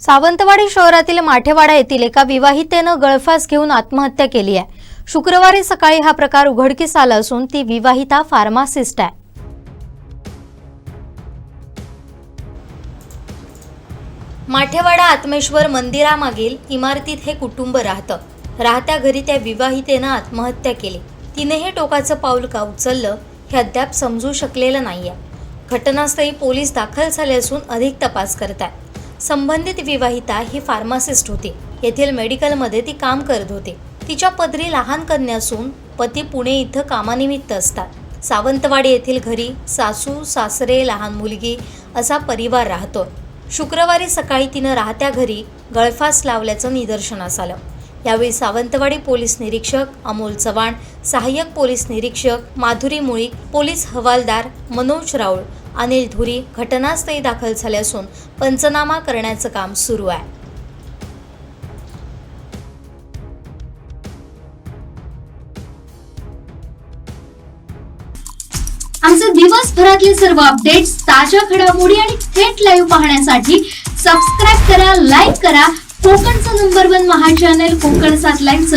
सावंतवाडी शहरातील माठेवाडा येथील एका विवाहितेनं गळफास घेऊन आत्महत्या केली आहे. शुक्रवारी सकाळी हा प्रकार उघडकीस आला असून ती विवाहिता फार्मासिस्ट आहे. माठेवाडा आत्मेश्वर मंदिरामागील इमारतीत हे कुटुंब राहतं. राहत्या घरी त्या विवाहितेनं आत्महत्या केली. तिने हे टोकाचं पाऊल का उचललं हे अद्याप समजू शकलेलं नाहीये. घटनास्थळी पोलीस दाखल झाले असून अधिक तपास करत आहेत संबंधित विवाहिता ही फार्मासिस्ट होती. येथील मेडिकलमध्ये ती काम करत होती. तिच्या पदरी लहान कन्या असून पती पुणे इथं कामानिमित्त असतात. सावंतवाडी येथील घरी सासू सासरे लहान मुलगी असा परिवार राहतो. शुक्रवारी सकाळी तिनं राहत्या घरी गळफास लावल्याचं निदर्शनास आलं. यावेळी सावंतवाडी पोलीस निरीक्षक अमोल चव्हाण सहाय्यक पोलीस निरीक्षक माधुरी मुळीक पोलीस हवालदार मनोज राऊळ अनिल धुरी घटनास्थळी दाखल झाले असून पंचनामा करण्याचं काम सुरू आहे. आमचे दिवसभरातील सर्व अपडेट्स ताज्या घडामोडी आणि थेट लाईव्ह पाहण्यासाठी सबस्क्राईब करा लाईक करा. कोकणचं number one Maha channel Kokan सात लाईनचं